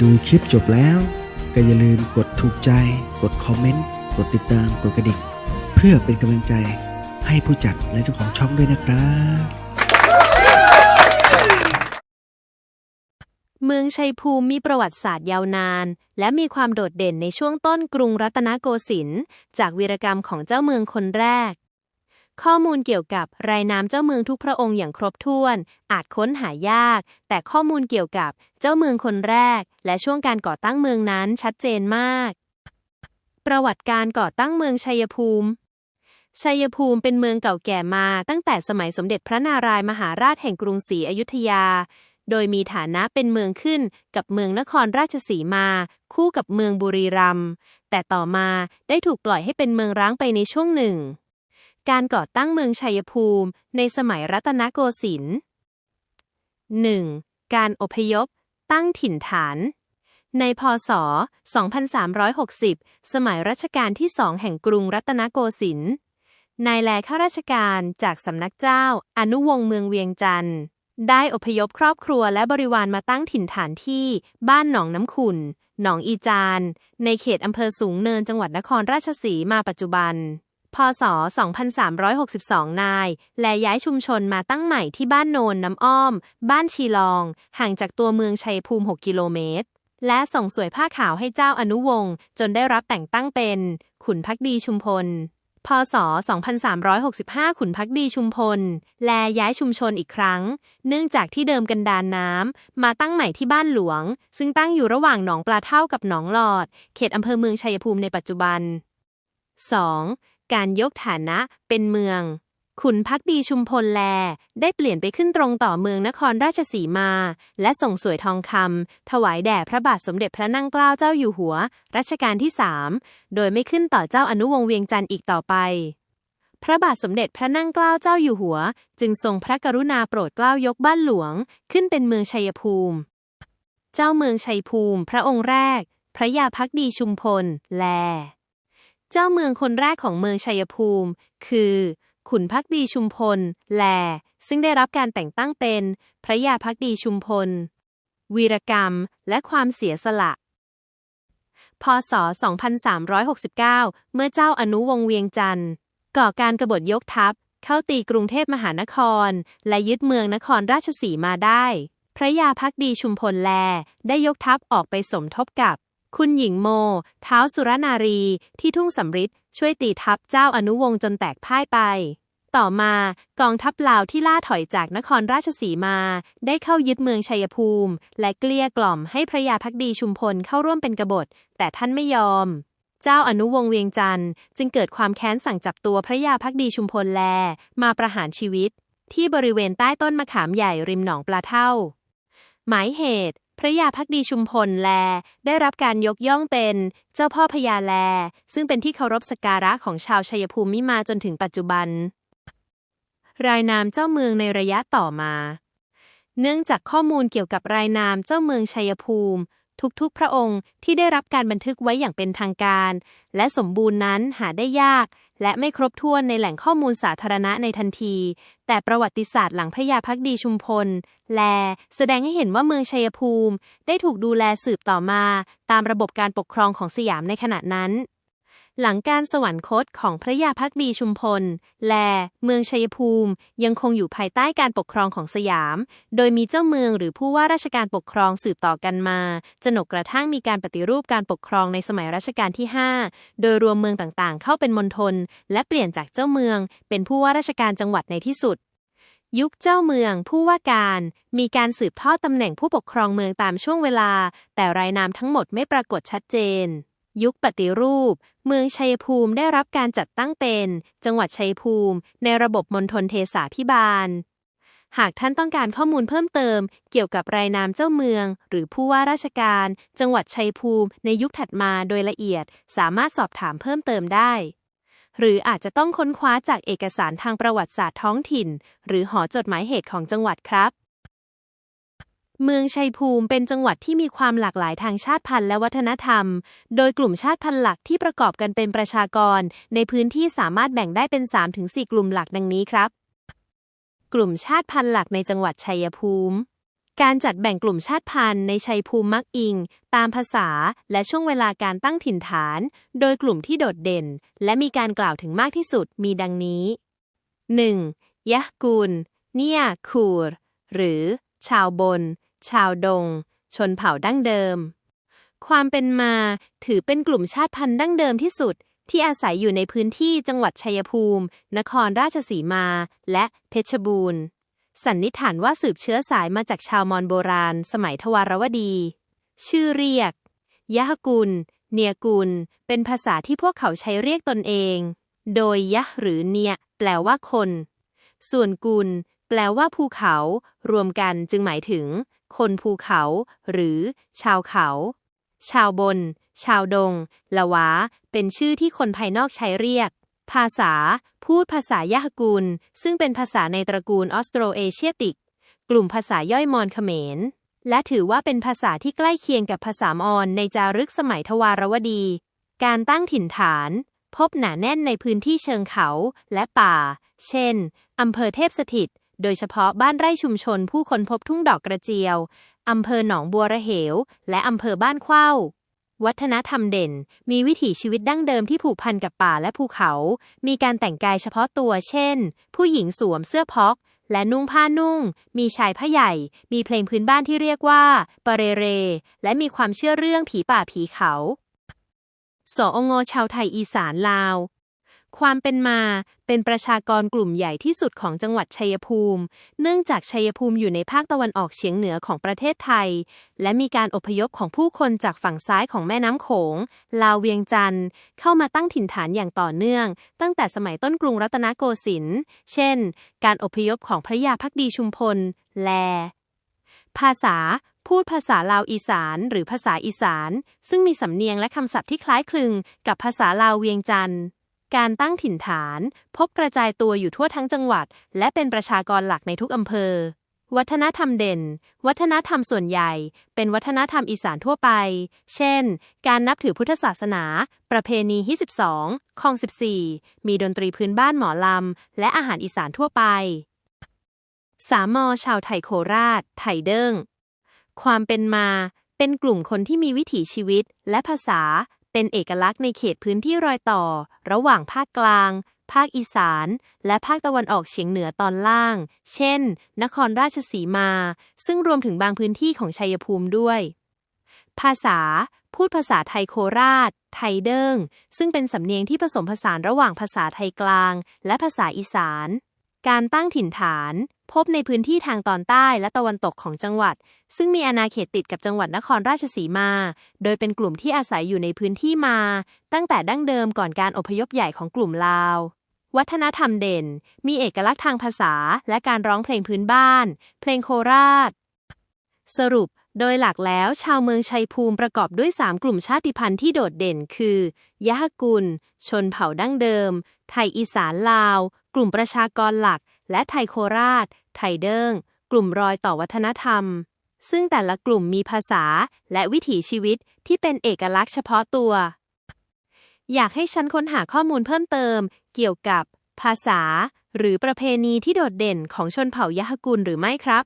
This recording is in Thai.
ดูคลิปจบแล้ว ก็อย่าลืมกดถูกใจ กดคอมเมนต์ กดติดตาม กดกระดิ่ง เพื่อเป็นกำลังใจให้ผู้จัดและเจ้าของช่องด้วยนะครับเมืองชัยภูมิมีประวัติศาสตร์ยาวนาน และมีความโดดเด่นในช่วงต้นกรุงรัตนโกสินทร์จากวีรกรรมของเจ้าเมืองคนแรก ข้อมูลเกี่ยวกับรายนามเจ้าเมืองทุกพระองค์อย่างครบถ้วน อาจค้นหายาก แต่ข้อมูลเกี่ยวกับเจ้าเมืองคนแรก และช่วงการก่อตั้งเมืองนั้นชัดเจนมาก ประวัติการก่อตั้งเมืองชัยภูมิชัยภูมิเป็นเมืองเก่าแก่มาตั้งแต่สมัยสมเด็จพระนารายมหาราชแห่งกรุงศรีอยุธยา โดยมีฐานะเป็นเมืองขึ้นกับเมืองนครราชสีมา คู่กับเมืองบุรีรัมย์แต่ต่อมาได้ถูกปล่อยให้เป็นเมืองร้างไปในช่วงหนึ่ง การก่อตั้งเมืองชัยภูมิ ในสมัยรัตนโกสินทร์ 1. การอพยพ ตั้งถิ่นฐาน ในพศ 2360 สมัยรัชกาลที่สองแห่งกรุงรัตนโกสินทร์ นายแลข้าราชการจากสำนักเจ้า อนุวงศ์เมืองเวียงจันทร์ ได้อพยพครอบครัวและบริวารมาตั้งถิ่นฐานที่บ้านหนองน้ำขุนหนองอีจาน ในเขตอำเภอสูงเนินจังหวัดนครราชสีมาปัจจุบัน พศ 2362 นาย และย้ายชุมชนมาตั้งใหม่ที่บ้านโนนน้ำอ้อม บ้านชีลอง ห่างจากตัวเมืองชัยภูมิ 6 กิโลเมตร และส่งสวยผ้าขาวให้เจ้าอนุวงศ์จนได้รับแต่งตั้งเป็น ขุนพักดีชุมพล พศ 2365 ขุนพักดีชุมพล และย้ายชุมชนอีกครั้ง เนื่องจากที่เดิมกันดานน้ำ มาตั้งใหม่ที่บ้านหลวง ซึ่งตั้งอยู่ระหว่างหนองปลาเท่ากับหนองหลอด เขตอำเภอเมืองชัยภูมิในปัจจุบัน 2. การยกฐานะเป็นเมือง ขุนพักดีชุมพลแล ได้เปลี่ยนไปขึ้นตรงต่อเมืองนครราชสีมา และส่งสวยทองคำถวายแด่พระบาทสมเด็จพระนั่งเกล้าเจ้าอยู่หัว รัชกาลที่สามโดยไม่ขึ้นต่อเจ้าอนุวงศ์เวียงจันทร์อีกต่อไป พระบาทสมเด็จพระนั่งเกล้าเจ้าอยู่หัว จึงทรงพระกรุณาโปรดเกล้ายกบ้านหลวง ขึ้นเป็นเมืองชัยภูมิ เจ้าเมืองชัยภูมิ พระองค์แรก พระยาพักดีชุมพล แล เจ้าเมืองคนแรกของเมืองชัยภูมิ คือ ขุนพักดีชุมพล แล ซึ่งได้รับการแต่งตั้งเป็น พระยาพักดีชุมพล วีรกรรมและความเสียสละ พศ 2369 เมื่อเจ้าอนุวงเวียงจันทร์ก่อการกบฏยกทัพ เข้าตีกรุงเทพมหานคร และยึดเมืองนครราชสีมาได้ พระยาพักดีชุมพลแล ได้ยกทัพออกไปสมทบกับ คุณหญิงโม เท้าสุรนารี ที่ทุ่งสำริดช่วยตีทัพเจ้าอนุวงศ์จนแตกพ่ายไป ต่อมากองทัพลาวที่ล่าถอยจากนครราชสีมา ได้เข้ายึดเมืองชัยภูมิ และเกลี้ยกล่อมให้พระยาพักดีชุมพลเข้าร่วมเป็นกบฏ แต่ท่านไม่ยอม เจ้าอนุวงศ์เวียงจันทร์จึงเกิดความแค้นสั่งจับตัวพระยาพักดีชุมพลแล มาประหารชีวิต ที่บริเวณใต้ต้นมะขามใหญ่ริมหนองปลาเท่า หมายเหตุ พระยาพักดีชุมพลแล ได้รับการยกย่องเป็นเจ้าพ่อพญาแล ซึ่งเป็นที่เคารพสักการะของชาวชัยภูมิมาจนถึงปัจจุบัน รายนามเจ้าเมืองในระยะต่อมา เนื่องจากข้อมูลเกี่ยวกับรายนามเจ้าเมืองชัยภูมิ ทุกๆ พระองค์ที่ได้รับการบันทึกไว้อย่างเป็นทางการ และสมบูรณ์นั้นหาได้ยาก และไม่ครบถ้วนในแหล่งข้อมูลสาธารณะในทันที แต่ประวัติศาสตร์หลังพระยาพักดีชุมพล แล แสดงให้เห็นว่าเมืองชัยภูมิ ได้ถูกดูแลสืบต่อมา ตามระบบการปกครองของสยามในขณะนั้น หลังการสวรรคตของพระยาพักดีชุมพล แล เมืองชัยภูมิ ยังคงอยู่ภายใต้การปกครองของสยาม โดยมีเจ้าเมืองหรือผู้ว่าราชการปกครองสืบต่อกันมา จนกระทั่งมีการปฏิรูปการปกครองในสมัยรัชกาลที่ 5 โดยรวมเมืองต่างๆ เข้าเป็นมณฑลและเปลี่ยนจากเจ้าเมือง เป็นผู้ว่าราชการจังหวัดในที่สุดยุคเจ้าเมืองผู้ว่าการ มีการสืบทอดตำแหน่งผู้ปกครองเมืองตามช่วงเวลา แต่รายนามทั้งหมดไม่ปรากฏชัดเจน ยุคปฏิรูป เมืองชัยภูมิได้รับการจัดตั้งเป็น จังหวัดชัยภูมิ ในระบบมณฑลเทศาพิบาล หากท่านต้องการข้อมูลเพิ่มเติม เกี่ยวกับรายนามเจ้าเมือง หรือผู้ว่าราชการ จังหวัดชัยภูมิ ในยุคถัดมาโดยละเอียด สามารถสอบถามเพิ่มเติมได้ หรืออาจจะต้องค้นคว้าจากเอกสารทางประวัติศาสตร์ท้องถิ่น หรือหอจดหมายเหตุของจังหวัดครับ เมืองชัยภูมิเป็นจังหวัดที่มีความหลากหลายทางชาติพันธุ์และวัฒนธรรม โดยกลุ่มชาติพันธุ์หลักที่ประกอบกันเป็นประชากร ในพื้นที่สามารถแบ่งได้เป็น 3-4 กลุ่มหลักดังนี้ครับ กลุ่มชาติพันธุ์หลักในจังหวัดชัยภูมิ การจัดแบ่งกลุ่มชาติพันธุ์ในชัยภูมิมักอิง ตามภาษาและช่วงเวลาการตั้งถิ่นฐาน โดยกลุ่มที่โดดเด่น และมีการกล่าวถึงมากที่สุดมีดังนี้ 1. ยะกูลเนียคูรหรือ ชาวบน ชาวดง ชนเผ่าดั้งเดิม ความเป็นมาถือเป็นกลุ่มชาติพันธุ์ดั้งเดิมที่สุด ที่อาศัยอยู่ในพื้นที่จังหวัดชัยภูมิ นครราชสีมา และเพชรบูรณ์ สันนิษฐานว่าสืบเชื้อสายมาจากชาวมอญโบราณ สมัยทวารวดี ชื่อเรียกยะกุล เนียกุล เป็นภาษาที่พวกเขาใช้เรียกตนเอง โดยยะหรือเนีย แปลว่าคน ส่วนกุล แปลว่าภูเขา รวมกันจึงหมายถึง คนภูเขา หรือ ชาวเขา ชาวบน ชาวดง ละวะ เป็นชื่อที่คนภายนอกใช้เรียก ภาษา พูดภาษายะฮกุลซึ่งเป็นภาษาในตระกูลออสโตรเอเชียติก กลุ่มภาษาย่อยมอญเขมร และถือว่าเป็นภาษาที่ใกล้เคียงกับภาษามอญในจารึกสมัยทวารวดี การตั้งถิ่นฐาน พบหนาแน่นในพื้นที่เชิงเขาและป่า เช่น อำเภอเทพสถิต โดยเฉพาะบ้านไร่ชุมชนผู้คนพบทุ่งดอกกระเจียว อำเภอหนองบัวระเหว และอำเภอบ้านเข้า วัฒนธรรมเด่น มีวิถีชีวิตดั้งเดิมที่ผูกพันกับป่าและภูเขา มีการแต่งกายเฉพาะตัว เช่น ผู้หญิงสวมเสื้อพอก และนุ่งผ้านุ่ง มีชายผ้าใหญ่ มีเพลงพื้นบ้านที่เรียกว่าปะเรเร และมีความเชื่อเรื่องผีป่าผีเขาสองชาวไทยอีสานลาว ความเป็นมาเป็นประชากรกลุ่มใหญ่ที่สุดของจังหวัดชัยภูมิ เนื่องจากชัยภูมิอยู่ในภาคตะวันออกเฉียงเหนือของประเทศไทย และมีการอพยพของผู้คนจากฝั่งซ้ายของแม่น้ำโขง ลาวเวียงจันทร์ เข้ามาตั้งถิ่นฐานอย่างต่อเนื่อง ตั้งแต่สมัยต้นกรุงรัตนโกสินทร์ เช่น การอพยพของพระยาพักดีชุมพล แล ภาษาพูดภาษาลาวอีสานหรือภาษาอีสาน ซึ่งมีสำเนียงและคำศัพท์ที่คล้ายคลึงกับภาษาลาวเวียงจันทร์ การตั้งถิ่นฐาน พบกระจายตัวอยู่ทั่วทั้งจังหวัด และเป็นประชากรหลักในทุกอำเภอ วัฒนธรรมเด่น วัฒนธรรมส่วนใหญ่ เป็นวัฒนธรรมอีสานทั่วไป เช่น การนับถือพุทธศาสนา ประเพณีที่12คอง 14 มีดนตรีพื้นบ้านหมอลำ และอาหารอีสานทั่วไปสามอชาวไทยโคราช ไทยเด้ง ความเป็นมา เป็นกลุ่มคนที่มีวิถีชีวิตและภาษา เป็นเอกลักษณ์ในเขตพื้นที่รอยต่อ ระหว่างภาคกลาง ภาคอีสาน และภาคตะวันออกเฉียงเหนือตอนล่าง เช่น นครราชสีมา ซึ่งรวมถึงบางพื้นที่ของชัยภูมิด้วย ภาษา พูดภาษาไทยโคราช ไทยเด้ง ซึ่งเป็นสำเนียงที่ผสมผสานระหว่างภาษาไทยกลาง และภาษาอีสาน การตั้งถิ่นฐาน พบในพื้นที่ทางตอนใต้และตะวันตกของจังหวัด ซึ่งมีอาณาเขตติดกับจังหวัดนครราชสีมา โดยเป็นกลุ่มที่อาศัยอยู่ในพื้นที่มา ตั้งแต่ดั้งเดิมก่อนการอพยพใหญ่ของกลุ่มลาว วัฒนธรรมเด่น มีเอกลักษณ์ทางภาษา และการร้องเพลงพื้นบ้าน เพลงโคราช สรุปโดยหลักแล้วชาวเมืองชัยภูมิประกอบด้วย 3 กลุ่มชาติพันธุ์ที่โดดเด่นคือยะฮกุล ชนเผ่าดั้งเดิม ไทยอีสานลาว กลุ่มประชากรหลัก และไทยโคราช ไทยเดิงกลุ่มรอยต่อวัฒนธรรม ซึ่งแต่ละกลุ่มมีภาษาและวิถีชีวิตที่เป็นเอกลักษณ์เฉพาะตัว อยากให้ฉันค้นหาข้อมูลเพิ่มเติม เกี่ยวกับ ภาษา หรือประเพณีที่โดดเด่นของชนเผ่ายะฮกุลหรือไม่ครับ